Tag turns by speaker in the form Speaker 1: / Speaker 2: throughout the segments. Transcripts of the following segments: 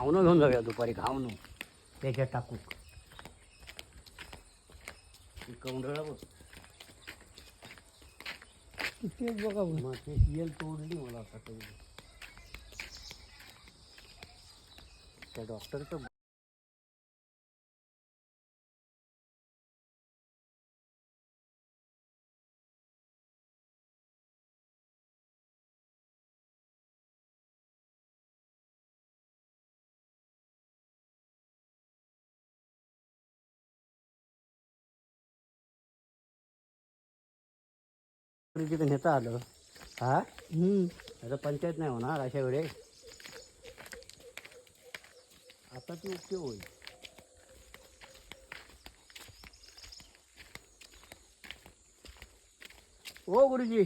Speaker 1: घावणं घेऊन जाऊया दुपारी घावणं त्याच्यात टाकू ती कौंडळा बघ
Speaker 2: किती आहेत बघा.
Speaker 1: मग ते येल तोडली मला आता. त्या डॉक्टरचं तिथे नेता आलं. हा?
Speaker 2: हम्म.
Speaker 1: आता पंचायत नाही होणार अशा वेळे आता ती ओके होईल. ओ गुरुजी.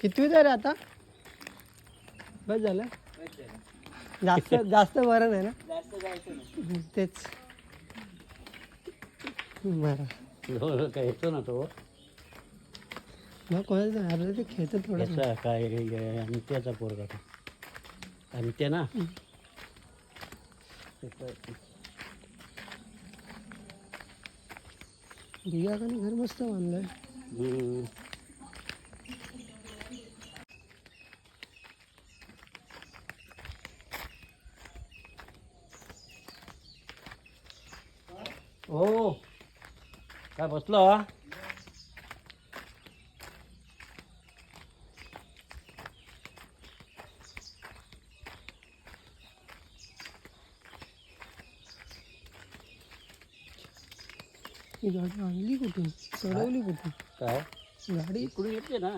Speaker 2: कितवीत आहे रे आता? बस झालं. जास्त जास्त बरं नाही ना? तेच. बरं.
Speaker 1: हो, काय येतो ना तो.
Speaker 2: मग कोणाचं अरे ते खेळतो थोडं
Speaker 1: याचा काय आणि त्याचा पोरगा तो. आणि ते ना.
Speaker 2: घर मस्त बांधलंय.
Speaker 1: हम्म. हो. काय बसलो? हा?
Speaker 2: गाडी आणली कुठून चढवली कुठून
Speaker 1: काय?
Speaker 2: गाडी?
Speaker 1: इकडून येते ना.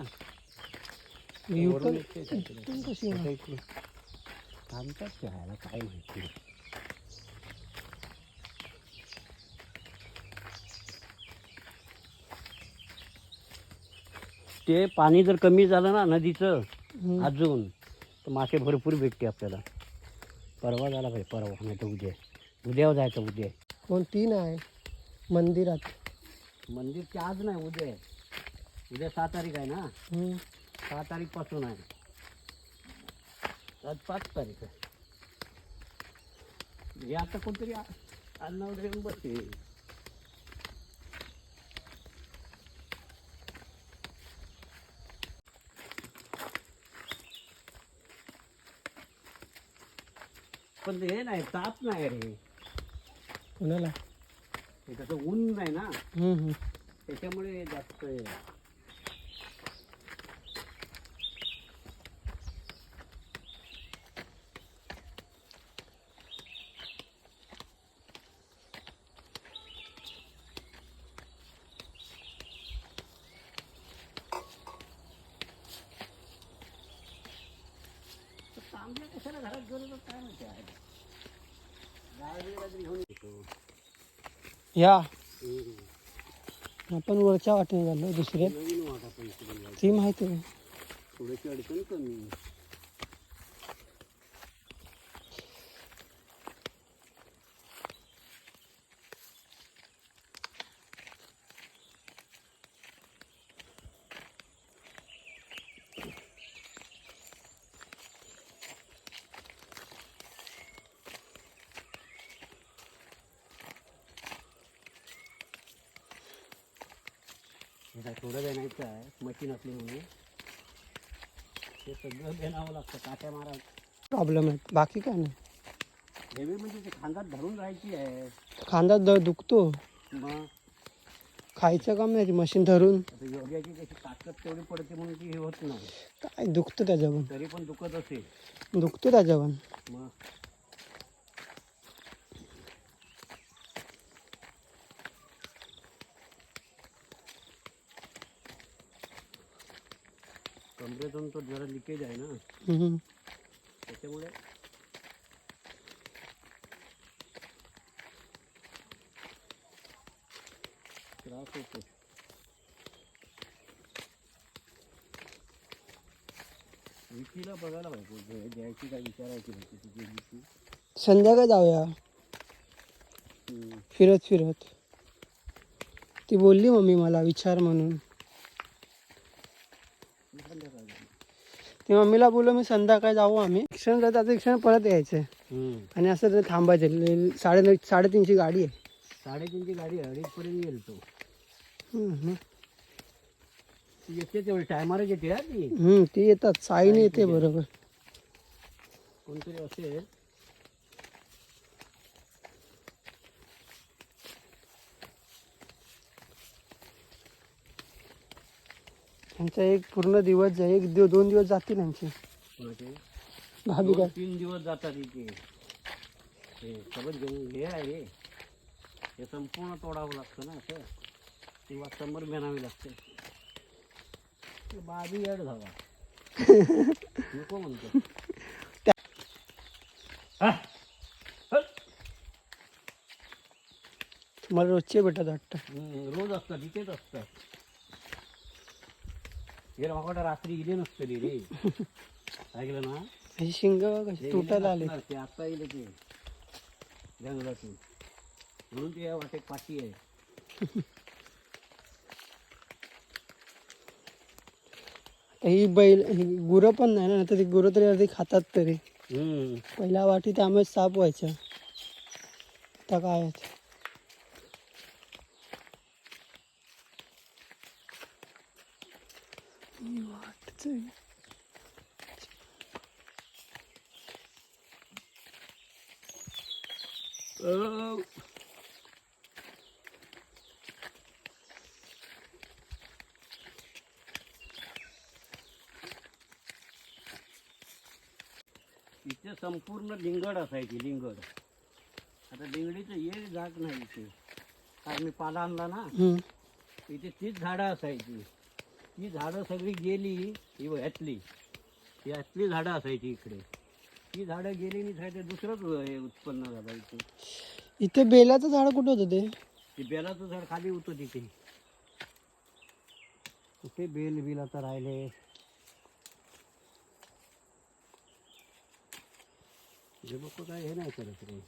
Speaker 2: युटर्न
Speaker 1: वरून येते. काहीतरी.
Speaker 2: युटर्न कशी
Speaker 1: आता
Speaker 2: आहे?
Speaker 1: इकडून थांबतात काय काय माहिती? ते पाणी जर कमी झालं ना नदीचं. अजून तर मासे भरपूर भेटते आपल्याला. परवा झाला पाहिजे परवा नाही तर उद्या. उद्या जायचं उद्या.
Speaker 2: कोण? तीन आहे. मंदिरात.
Speaker 1: मंदिरची आज नाही उद्या आहे. उद्या सहा तारीख आहे ना. सहा तारीखपासून आहे. आज पाच तारीख आहे. हे आता कोणतरी अन्नावर येऊन बसते पण हे नाही ताप नाही रे.
Speaker 2: कोणाला?
Speaker 1: हे कसं ऊन नाही ना?
Speaker 2: हम्म, हम्म.
Speaker 1: त्याच्यामुळे जास्त आहे
Speaker 2: या. आपण वरच्या वाटेने झालो दुसऱ्या ती माहिती आहे.
Speaker 1: हे काय थोडं देण्याचं आहे. मशीन असली म्हणून. ते सगळं देण्यावं लागतं. काट्या मारा
Speaker 2: प्रॉब्लेम आहे. बाकी काय नाही.
Speaker 1: हेवी म्हणजे ते खांदात धरून राहायची आहे.
Speaker 2: खांदा द दुखतो.
Speaker 1: मग?
Speaker 2: खायचं काम नाही मशीन धरून.
Speaker 1: आता योग्याची कशी ताकद तेवढी पडते म्हणून ती हे होत नाही.
Speaker 2: काय दुखतं त्याच्यावर.
Speaker 1: तरी पण दुखत असेल.
Speaker 2: दुखतो त्याच्यावर.
Speaker 1: मग? कमरेतून तो जरा लिकेज आहे ना. त्याच्यामुळे त्रास होतो. विकीला बघायला पाहिजे. घ्यायची काय विचारायची होती तुझी विकी.
Speaker 2: संध्याकाळी जाऊया. फिरत फिरत. ती बोलली मम्मी मला विचार म्हणून
Speaker 1: मी संध्याकाळी जाईन.
Speaker 2: ती मम्मीला बोललो मी संध्याकाळी जाऊ आम्ही. शिक्षण जातं आता शिक्षण परत यायचं
Speaker 1: हम्म.
Speaker 2: आणि असं तर थांबायचं साडे साडेतीनशे गाडी आहे.
Speaker 1: साडेतीनची गाडी आहे, अडीचपर्यंत येईल तो.
Speaker 2: हम्म, हम्म.
Speaker 1: ती येते तेवढी. टायमारच येते हा ती.
Speaker 2: हम्म, ती येतात. साईने येते. बरोबर.
Speaker 1: कोणतरी असेल.
Speaker 2: त्यांचा एक पूर्ण दिवस जाईल एक दिव दोन दिवस जातील भाभी काय?
Speaker 1: तीन दिवस जातात इथे. हे सगळं जंग हे आहे. हे संपूर्ण तोडावं लागतं ना असं? किंवा समोर मेनावी लागते. बाबी येड झाला. नको म्हणतो. हा?
Speaker 2: तुम्हाला रोजचे भेटत वाटतं.
Speaker 1: रोज असतात इथेच असतात. हे मागवटा रात्री इले नसतली रे. ऐकलं ना?
Speaker 2: शिंग
Speaker 1: हे
Speaker 2: कशी तुटायला आले.
Speaker 1: ते आता ते. जंगलातून. म्हणून ते पाठी आहे.
Speaker 2: ही बैल गुरं पण नाही ना तर ती गुरं तरी अर्धी खातात तरी.
Speaker 1: हम्म.
Speaker 2: पहिल्या वाटी त्यामुळे साप व्हायच्या आता काय
Speaker 1: अं, इथे संपूर्ण लिंगड असायची लिंगड. आता लिंगडीचं एक जाग नाही इथे. कारण मी पाला आणला ना. इथे तीच झाडं असायची. ती झाडं सगळी गेली ही ह्यातली. ह्यातली झाडं असायची इकडे. ती झाडं गेली नाही दुसरंच हे उत्पन्न झालं इथे.
Speaker 2: इथे बेलाचं झाड कुठं होतं ते?
Speaker 1: ते बेलाचं झाड खाली होतं तिथे. कुठे बेल बिल आता राहिले? हे लोक काय हे नाही करत रे.